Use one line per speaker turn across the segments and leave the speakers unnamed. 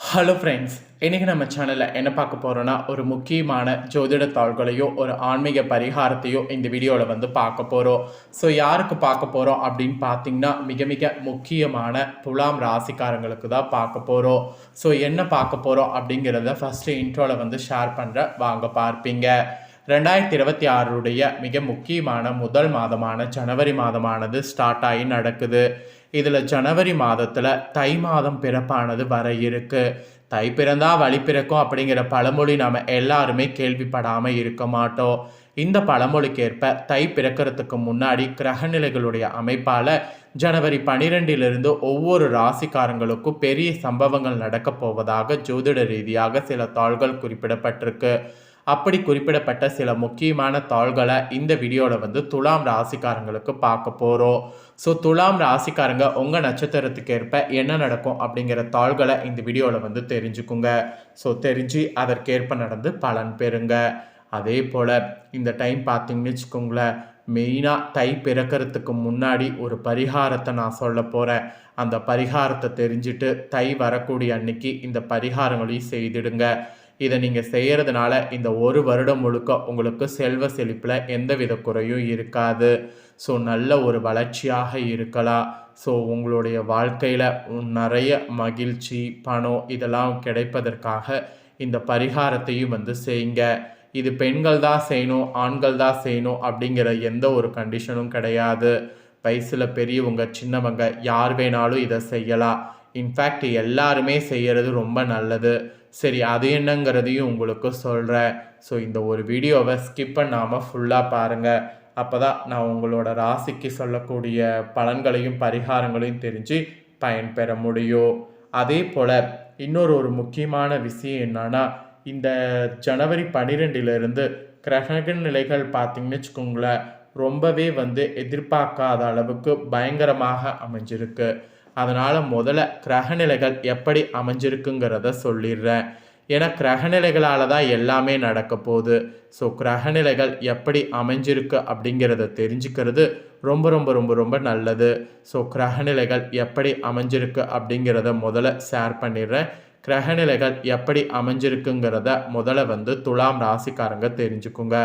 Hello friends இன்றைக்கி நம்ம சேனலில் என்ன பார்க்க போகிறோன்னா ஒரு முக்கியமான ஜோதிட தாள்களையோ ஒரு ஆன்மீக பரிகாரத்தையோ இந்த வீடியோவில் வந்து பார்க்க போகிறோம் ஸோ யாருக்கு பார்க்க போகிறோம் அப்படின்னு பார்த்தீங்கன்னா மிக மிக முக்கியமான துலாம் ராசிக்காரங்களுக்கு தான் பார்க்க போகிறோம் ஸோ என்ன பார்க்க போகிறோம் அப்படிங்கிறத ஃபஸ்ட்டு இன்ட்ரோவில் வந்து ஷேர் பண்ணுற வாங்க பார்ப்பீங்க. ரெண்டாயிரத்தி இருபத்தி ஆறுடைய மிக முக்கியமான முதல் மாதமான ஜனவரி மாதமானது ஸ்டார்ட் ஆகி நடக்குது. இதில் ஜனவரி மாதத்தில் தை மாதம் பிறப்பானது வர இருக்குது தை பிறந்தா வழி பிறக்கும் அப்படிங்கிற பழமொழி நம்ம எல்லாருமே கேள்விப்படாமல் இருக்க மாட்டோம். இந்த பழமொழிக்கேற்ப தை பிறக்கிறதுக்கு முன்னாடி கிரகநிலைகளுடைய அமைப்பால் ஜனவரி பனிரெண்டிலிருந்து ஒவ்வொரு ராசிக்காரங்களுக்கும் பெரிய சம்பவங்கள் நடக்கப் போவதாக ஜோதிட ரீதியாக சில தாள்கள் குறிப்பிடப்பட்டிருக்கு. அப்படி குறிப்பிடப்பட்ட சில முக்கியமான தாள்களை இந்த வீடியோவில் வந்து துலாம் ராசிக்காரங்களுக்கு பார்க்க போகிறோம் ஸோ துலாம் ராசிக்காரங்க உங்கள் நட்சத்திரத்துக்கு ஏற்ப என்ன நடக்கும் அப்படிங்கிற தாள்களை இந்த வீடியோவில் வந்து தெரிஞ்சுக்குங்க. ஸோ தெரிஞ்சு அதற்கேற்ப நடந்து பலன் பெறுங்க. அதே போல் இந்த டைம் பார்த்தீங்கன்னு வச்சுக்கோங்களேன் மெயினாக தை பிறக்கிறதுக்கு முன்னாடி ஒரு பரிகாரத்தை நான் சொல்ல போகிறேன் அந்த பரிகாரத்தை தெரிஞ்சுட்டு தை வரக்கூடிய அன்னைக்கு இந்த பரிகாரங்களையும் செய்திடுங்க. இதை நீங்கள் செய்கிறதுனால இந்த ஒரு வருடம் முழுக்க உங்களுக்கு செல்வ செழிப்பில் எந்தவித குறையும் இருக்காது. ஸோ நல்ல ஒரு வளர்ச்சியாக இருக்கலாம். ஸோ உங்களுடைய வாழ்க்கையில் நிறைய மகிழ்ச்சி பணம் இதெல்லாம் கிடைப்பதற்காக இந்த பரிகாரத்தையும் வந்து செய்யுங்க. இது பெண்கள் தான் செய்யணும் ஆண்கள் தான் செய்யணும் அப்படிங்கிற எந்த ஒரு கண்டிஷனும் கிடையாது. வயசில் பெரியவங்க சின்னவங்க யார் வேணாலும் இதை செய்யலாம். இன்ஃபேக்ட் எல்லாருமே செய்கிறது ரொம்ப நல்லது. சரி அது என்னங்கிறதையும் உங்களுக்கு சொல்கிறேன் ஸோ இந்த ஒரு வீடியோவை ஸ்கிப் பண்ணாமல் ஃபுல்லாக பாருங்கள் அப்போ தான் நான் உங்களோட ராசிக்கு சொல்லக்கூடிய பலன்களையும் பரிகாரங்களையும் தெரிஞ்சு பயன்பெற முடியும். அதே போல் இன்னொரு ஒரு முக்கியமான விஷயம் என்னன்னா இந்த ஜனவரி பன்னிரெண்டிலிருந்து கிரக நிலைகள் பார்த்திங்கன்னு வச்சுக்கோங்களேன் ரொம்பவே வந்து எதிர்பார்க்காத அளவுக்கு பயங்கரமாக அமைஞ்சிருக்கு. அதனால் முதல்ல கிரகநிலைகள் எப்படி அமைஞ்சிருக்குங்கிறத சொல்லிடுறேன். ஏன்னா கிரகநிலைகளால் தான் எல்லாமே நடக்க போகுது. ஸோ கிரகநிலைகள் எப்படி அமைஞ்சிருக்கு அப்படிங்கிறத தெரிஞ்சுக்கிறது ரொம்ப ரொம்ப ரொம்ப ரொம்ப நல்லது. ஸோ கிரகநிலைகள் எப்படி அமைஞ்சிருக்கு அப்படிங்கிறத முதல்ல ஷேர் பண்ணிடுறேன். கிரகநிலைகள் எப்படி அமைஞ்சிருக்குங்கிறத முதல்ல வந்து துலாம் ராசிக்காரங்க தெரிஞ்சுக்குங்க.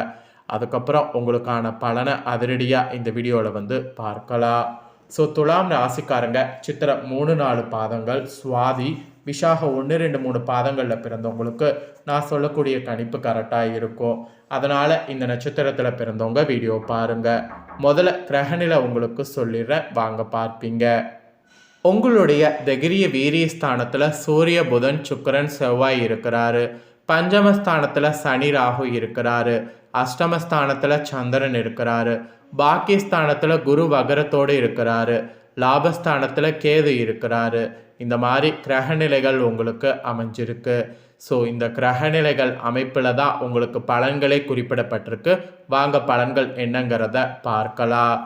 அதுக்கப்புறம் உங்களுக்கான பலனை அதிரடியாக இந்த வீடியோவில் வந்து பார்க்கலாம். ஸோ துலாம் ராசிக்காரங்க சித்திர மூணு நாலு பாதங்கள் சுவாதி விஷாக ஒன்று ரெண்டு மூணு பாதங்களில் பிறந்தவங்களுக்கு நான் சொல்லக்கூடிய கணிப்பு கரெக்டாக இருக்கும். அதனால் இந்த நட்சத்திரத்தில் பிறந்தவங்க வீடியோ பாருங்கள் முதல்ல கிரகநிலை உங்களுக்கு சொல்லிடுறேன். வாங்க பார்ப்பீங்க. உங்களுடைய தகிரிய வீரிய ஸ்தானத்தில் சூரிய புதன் சுக்கரன் செவ்வாய் இருக்கிறாரு. பஞ்சமஸ்தானத்தில் சனி ராகு இருக்கிறாரு. அஷ்டமஸ்தானத்தில் சந்திரன் இருக்கிறாரு. பாக்கியஸ்தானத்தில் குரு வகரத்தோடு இருக்கிறாரு. லாபஸ்தானத்தில் கேது இருக்கிறாரு. இந்த மாதிரி கிரகநிலைகள் உங்களுக்கு அமைஞ்சிருக்கு. ஸோ இந்த கிரகநிலைகள் அமைப்பில் தான் உங்களுக்கு பலன்களே குறிப்பிடப்பட்டிருக்கு. வாங்க பலன்கள் என்னங்கிறத பார்க்கலாம்.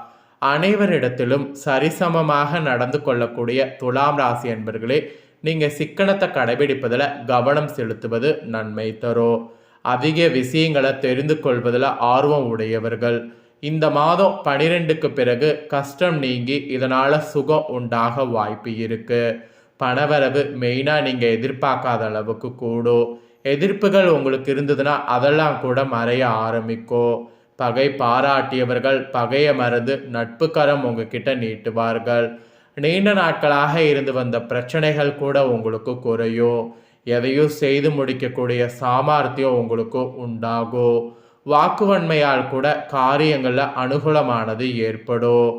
அனைவரிடத்திலும் சரிசமமாக நடந்து கொள்ளக்கூடிய துலாம் ராசி என்பர்களே நீங்கள் சிக்கனத்தை கடைபிடிப்பதில் கவனம் செலுத்துவது நன்மை தரும். அதிக விஷயங்களை தெரிந்து கொள்வதில் ஆர்வம் உடையவர்கள். இந்த மாதம் பனிரெண்டுக்கு பிறகு கஷ்டம் நீங்கி இதனால் சுகம் உண்டாக வாய்ப்பு இருக்குது பணவரவு மெயினாக நீங்கள் எதிர்பார்க்காத அளவுக்கு கூடும். எதிர்ப்புகள் உங்களுக்கு இருந்ததுன்னா அதெல்லாம் கூட மறைய ஆரம்பிக்கும். பகை பாராட்டியவர்கள் பகையை மறந்து நட்புக்கரம் உங்ககிட்ட நீட்டுவார்கள். நீண்ட நாட்களாக இருந்து வந்த பிரச்சனைகள் கூட உங்களுக்கு குறையும். எதையும் செய்து முடிக்கக்கூடிய சாமர்த்தியம் உங்களுக்கு உண்டாகும் வாக்குவன்மையால் கூட காரியங்களில் அனுகூலமானது ஏற்படும்.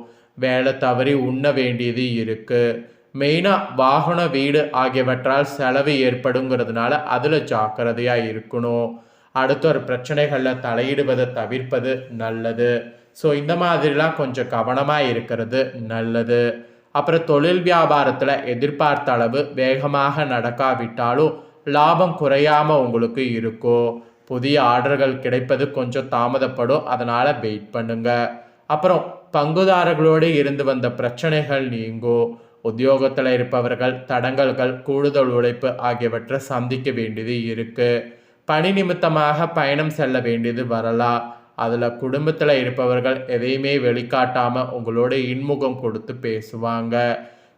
வேலை தவறி உண்ண வேண்டியது இருக்குது மெயினாக வாகன வீடு ஆகியவற்றால் செலவு ஏற்படுங்கிறதுனால அதில் ஜாக்கிரதையாக இருக்கணும். அடுத்த ஒரு பிரச்சனைகளில் தலையிடுவதை தவிர்ப்பது நல்லது. ஸோ இந்த மாதிரிலாம் கொஞ்சம் கவனமாக இருக்கிறது நல்லது. அப்புறம் தொழில் வியாபாரத்தில் எதிர்பார்த்த அளவு வேகமாக நடக்காவிட்டாலும் லாபம் குறையாமல் உங்களுக்கு இருக்கும் புதிய ஆர்டர்கள் கிடைப்பது கொஞ்சம் தாமதப்படும். அதனால் வெயிட் பண்ணுங்க. அப்புறம் பங்குதாரர்களோடு இருந்து வந்த பிரச்சனைகள் நீங்கும் உத்தியோகத்தில் இருப்பவர்கள் தடங்கல்கள் கூடுதல் உழைப்பு ஆகியவற்றை சந்திக்க வேண்டியது இருக்குது பணி நிமித்தமாக பயணம் செல்ல வேண்டியது வரலாம். அதில் குடும்பத்தில் இருப்பவர்கள் எதையுமே வெளிக்காட்டாமல் உங்களோட இன்முகம் கொடுத்து பேசுவாங்க.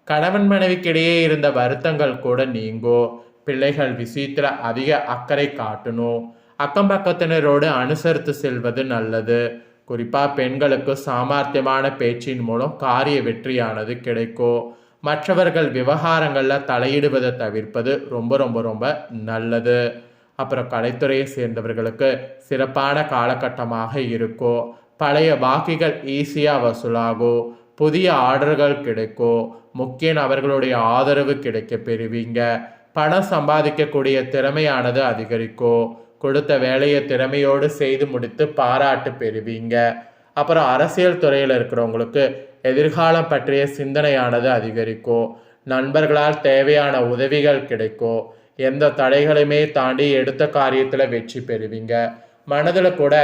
கணவன் மனைவிக்கிடையே இருந்த வருத்தங்கள் கூட நீங்கும் பிள்ளைகள் விஷயத்தில் அதிக அக்கறை காட்டணும். அக்கம் பக்கத்தினரோடு அனுசரித்து செல்வது நல்லது. குறிப்பாக பெண்களுக்கு சாமர்த்தியமான பேச்சின் மூலம் காரிய வெற்றியானது கிடைக்கும் மற்றவர்கள் விவகாரங்களில் தலையிடுவதை தவிர்ப்பது ரொம்ப ரொம்ப ரொம்ப நல்லது. அப்புறம் கலைத்துறையை சேர்ந்தவர்களுக்கு சிறப்பான காலகட்டமாக இருக்கும் பழைய பாக்கிகள் ஈஸியாக வசூலாகும் புதிய ஆர்டர்கள் கிடைக்கும் முக்கிய நபர்களுடைய ஆதரவு கிடைக்க பெறுவீங்க. பணம் சம்பாதிக்கக்கூடிய திறமையானது அதிகரிக்கும் கொடுத்த வேலையை திறமையோடு செய்து முடித்து பாராட்டு பெறுவீங்க. அப்புறம் அரசியல் துறையில் இருக்கிறவங்களுக்கு எதிர்காலம் பற்றிய சிந்தனையானது அதிகரிக்கும் நண்பர்களால் தேவையான உதவிகள் கிடைக்கும் எந்த தடைகளையுமே தாண்டி எடுத்த காரியத்தில் வெற்றி பெறுவீங்க. மனதில் கூட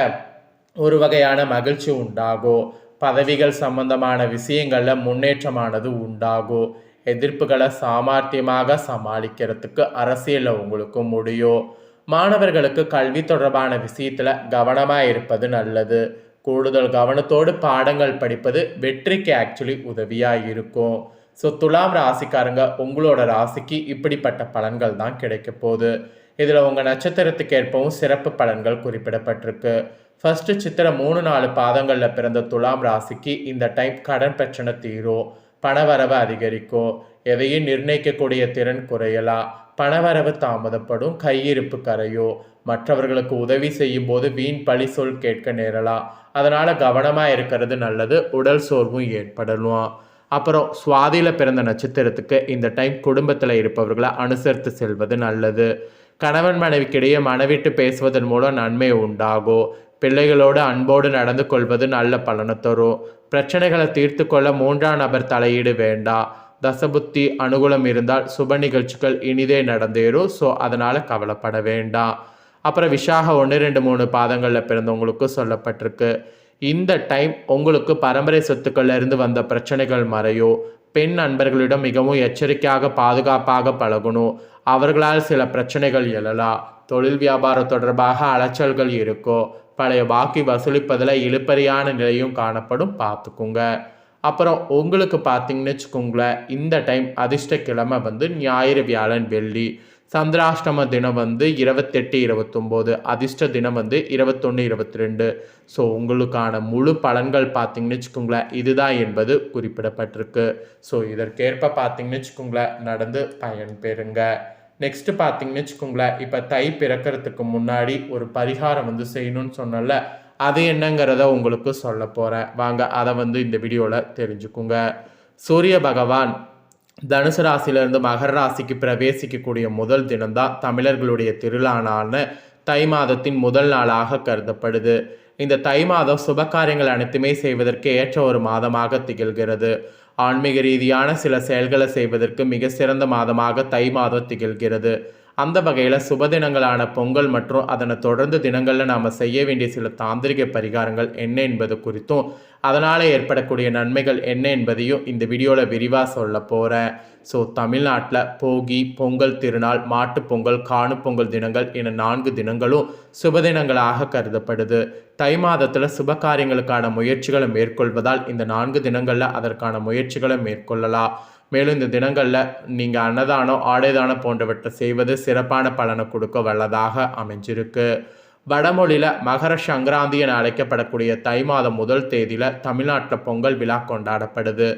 ஒரு வகையான மகிழ்ச்சி உண்டாகும் பதவிகள் சம்பந்தமான விஷயங்களில் முன்னேற்றமானது உண்டாகும் எதிர்ப்புகளை சாமர்த்தியமாக சமாளிக்கிறதுக்கு அரசியலில் உங்களுக்கு முடியும் மாணவர்களுக்கு கல்வி தொடர்பான விஷயத்தில் கவனமாக இருப்பது நல்லது. கூடுதல் கவனத்தோடு பாடங்கள் படிப்பது வெற்றிக்கு ஆக்சுவலி உதவியாக இருக்கும். ஸோ துலாம் ராசிக்காரங்க உங்களோட ராசிக்கு இப்படிப்பட்ட பலன்கள் தான் கிடைக்க போகுது. இதில் உங்கள் நட்சத்திரத்துக்கு ஏற்பவும் சிறப்பு பலன்கள் குறிப்பிடப்பட்டிருக்கு. ஃபர்ஸ்ட் சித்திர மூணு நாலு பாதங்களில் பிறந்த துலாம் ராசிக்கு இந்த டைம் கடன் பிரச்சனை தீரும் பணவரவு அதிகரிக்கும் எதையும் நிர்ணயிக்கக்கூடிய திறன் குறையலாம் பணவரவு தாமதப்படும் கையிருப்பு கரையோ மற்றவர்களுக்கு உதவி செய்யும் போது வீண் பழி சொல் கேட்க நேரலாம் அதனால் கவனமாக இருக்கிறது நல்லது உடல் சோர்வும் ஏற்படலாம். அப்புறம் சுவாதியில் பிறந்த நட்சத்திரத்துக்கு இந்த டைம் குடும்பத்தில் இருப்பவர்களை அனுசரித்து செல்வது நல்லது. கணவன் மனைவிக்கிடையே மனைவிட்டு பேசுவதன் மூலம் நன்மை உண்டாகும். பிள்ளைகளோடு அன்போடு நடந்து கொள்வது நல்ல பலனை தரும். பிரச்சனைகளை தீர்த்து கொள்ள மூன்றாம் நபர் தலையீடு வேண்டாம். தசபுத்தி அனுகூலம் இருந்தால் சுப நிகழ்ச்சிகள் இனிதே நடந்தேறும். ஸோ அதனால் கவலைப்பட வேண்டாம். அப்புறம் விஷாக ஒன்று ரெண்டு மூணு பாதங்களில் பிறந்தவங்களுக்கு சொல்லப்பட்டிருக்கு. இந்த டைம் உங்களுக்கு பரம்பரை சொத்துக்கள்லேருந்து வந்த பிரச்சனைகள் மறையோ பெண் நண்பர்களிடம் மிகவும் எச்சரிக்கையாக பாதுகாப்பாக பழகணும் அவர்களால் சில பிரச்சனைகள் எழலாம் தொழில் வியாபாரம் தொடர்பாக அலைச்சல்கள் இருக்கும் பழைய பாக்கி வசூலிப்பதில் இழுப்பறியான நிலையும் காணப்படும் பார்த்துக்குங்க. அப்புறம் உங்களுக்கு பார்த்தீங்கன்னு வச்சுக்கோங்களேன் இந்த டைம் அதிர்ஷ்ட கிழமை வந்து ஞாயிறு வியாழன் வெள்ளி. சந்திராஷ்டம தினம் வந்து இருபத்தெட்டு இருபத்தொம்போது அதிர்ஷ்ட தினம் வந்து இருபத்தொன்று இருபத்தி ரெண்டு ஸோ உங்களுக்கான முழு பலன்கள் பார்த்தீங்கன்னு வச்சுக்கோங்களேன் இதுதான் என்பது குறிப்பிடப்பட்டிருக்கு. ஸோ இதற்கேற்ப பார்த்தீங்கன்னு வச்சுக்கோங்களேன் நடந்து பயன் பெறுங்க நெக்ஸ்ட் பார்த்தீங்கன்னு வச்சுக்கோங்களேன் இப்போ தை பிறக்கிறதுக்கு முன்னாடி ஒரு பரிகாரம் வந்து செய்யணும்னு சொன்னல அது என்னங்கிறத உங்களுக்கு சொல்ல போகிறேன் வாங்க அதை வந்து இந்த வீடியோவில் தெரிஞ்சுக்குங்க. சூரிய பகவான் தனுசு ராசியிலிருந்து மகர ராசிக்கு பிரவேசிக்கக்கூடிய முதல் தினம்தான் தமிழர்களுடைய திருநாளான தை மாதத்தின் முதல் நாளாக கருதப்படுது. இந்த தை மாதம் சுபகாரியங்கள் அனைத்துமே செய்வதற்கு ஏற்ற ஒரு மாதமாக திகழ்கிறது. ஆன்மீக ரீதியான சில செயல்களை செய்வதற்கு மிக சிறந்த மாதமாக தை மாதம் திகழ்கிறது. அந்த வகையில் சுபதினங்களான பொங்கல் மற்றும் அதனை தொடர்ந்து தினங்களில் நாம் செய்ய வேண்டிய சில தாந்திரிக பரிகாரங்கள் என்ன என்பது குறித்தும் அதனால் ஏற்படக்கூடிய நன்மைகள் என்ன என்பதையும் இந்த வீடியோவில் விரிவாக சொல்ல போகிறேன் ஸோ தமிழ்நாட்டில் போகி பொங்கல் திருநாள் மாட்டுப்பொங்கல் காணுப்பொங்கல் பொங்கல் தினங்கள் என நான்கு தினங்களும் சுபதினங்களாக கருதப்படுது. தை மாதத்தில் சுப காரியங்களுக்கான முயற்சிகளை மேற்கொள்வதால் இந்த நான்கு தினங்களில் அதற்கான முயற்சிகளை மேற்கொள்ளலாம். மேலும் இந்த தினங்களில் நீங்கள் அன்னதானம் ஆடைதானம் போன்றவற்றை செய்வது சிறப்பான பலனை கொடுக்க வல்லதாக அமைஞ்சிருக்கு. வடமொழியில் மகர சங்கராந்தி என அழைக்கப்படக்கூடிய தை மாதம் முதல் தேதியில் தமிழ்நாட்டில் பொங்கல் விழா கொண்டாடப்படுது.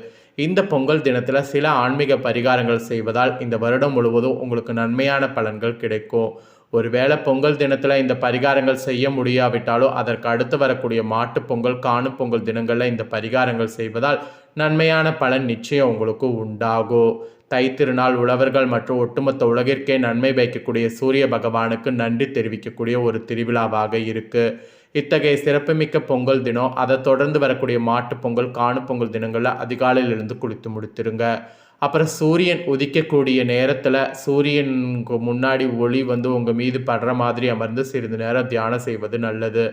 இந்த பொங்கல் தினத்தில் சில ஆன்மீக பரிகாரங்கள் செய்வதால் இந்த வருடம் முழுவதும் உங்களுக்கு நன்மையான பலன்கள் கிடைக்கும். ஒருவேளை பொங்கல் தினத்தில் இந்த பரிகாரங்கள் செய்ய முடியாவிட்டாலோ அதற்கு அடுத்து வரக்கூடிய மாட்டு பொங்கல் காணும் பொங்கல் தினங்களில் இந்த பரிகாரங்கள் செய்வதால் நன்மையான பலன் நிச்சயம் உங்களுக்கு உண்டாகும் தை திருநாள் உழவர்கள் மற்றும் ஒட்டுமொத்த உலகிற்கே நன்மை வைக்கக்கூடிய சூரிய பகவானுக்கு நன்றி தெரிவிக்கக்கூடிய ஒரு திருவிழாவாக இருக்குது இத்தகைய சிறப்புமிக்க பொங்கல் தினம் அதை தொடர்ந்து வரக்கூடிய மாட்டு பொங்கல் காணு பொங்கல் தினங்களில் அதிகாலையிலிருந்து குளித்து முடித்துருங்க. அப்புறம் சூரியன் உதிக்கக்கூடிய நேரத்தில் சூரியனுக்கு முன்னாடி ஒளி வந்து உங்கள் மீது படுற மாதிரி அமர்ந்து சிறிது நேரம் தியானம் செய்வது நல்லது.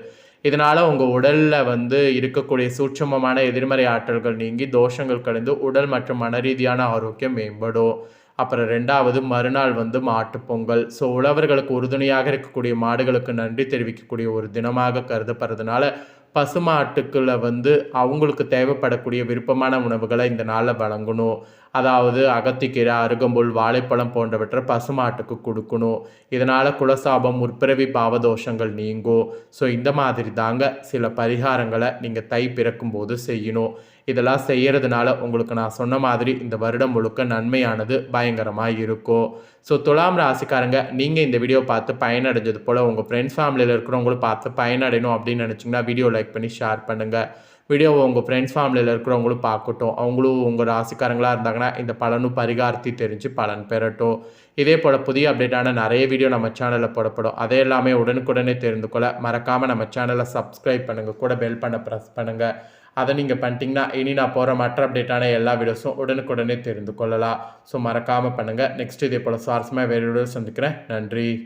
இதனால் உங்கள் உடலில் வந்து இருக்கக்கூடிய சூட்சமமான எதிர்மறை ஆற்றல்கள் நீங்கி தோஷங்கள் கழிந்து உடல் மற்றும் மன ரீதியான ஆரோக்கியம் மேம்படும். அப்புறம் ரெண்டாவது மறுநாள் வந்து மாட்டுப்பொங்கல் ஸோ உழவர்களுக்கு உறுதுணையாக இருக்கக்கூடிய மாடுகளுக்கு நன்றி தெரிவிக்கக்கூடிய ஒரு தினமாக கருதப்படுறதுனால பசுமாட்டுக்களை வந்து அவங்களுக்கு தேவைப்படக்கூடிய விருப்பமான உணவுகளை இந்த நாளில் வழங்கணும். அதாவது அகத்திக்கீரை அருகம்புல் வாழைப்பழம் போன்றவற்றை பசுமாட்டுக்கு கொடுக்கணும். இதனால் குலசாபம் முற்பிறவி பாவதோஷங்கள் நீங்கும். ஸோ இந்த மாதிரி தாங்க சில பரிகாரங்களை நீங்கள் தை பிறக்கும் போது செய்யணும். இதெல்லாம் செய்கிறதுனால உங்களுக்கு நான் சொன்ன மாதிரி இந்த வருடம் முழுக்க நன்மையானது பயங்கரமாக இருக்கும். ஸோ துலாம் ராசிக்காரங்க நீங்கள் இந்த வீடியோ பார்த்து பயனடைஞ்சது போல் உங்கள் ஃப்ரெண்ட்ஸ் ஃபேமிலியில் இருக்கிறவங்களும் பார்த்து பயனடையணும் அப்படின்னு நினச்சிங்கன்னா வீடியோ லைக் பண்ணி ஷேர் பண்ணுங்கள் வீடியோவை உங்கள் ஃப்ரெண்ட்ஸ் ஃபேமிலியில் இருக்கிறவங்களும் பார்க்கட்டும். அவங்களும் உங்கள் ராசிக்காரங்களாக இருந்தாங்கன்னா இந்த பலனும் பரிகார்த்தி தெரிஞ்சு பலன் பெறட்டும். இதே போல் புதிய அப்டேட்டான நிறைய வீடியோ நம்ம சேனலில் போடப்படும். அதே எல்லாமே உடனுக்குடனே தெரிந்து கொள்ள மறக்காமல் நம்ம சேனலை சப்ஸ்கிரைப் பண்ணுங்கள் கூட பெல் பண்ண ப்ரெஸ் பண்ணுங்கள் அதை நீங்கள் பண்ணிட்டீங்கன்னா இனி நான் போகிற மற்ற அப்டேட்டான எல்லா வீடியோஸும் உடனுக்குடனே தெரிந்து கொள்ளலாம். ஸோ மறக்காமல் பண்ணுங்கள் நெக்ஸ்ட் இதே போல் சுவாரஸ்யமாக வேறு வீடியோ சந்திக்கிறேன். நன்றி.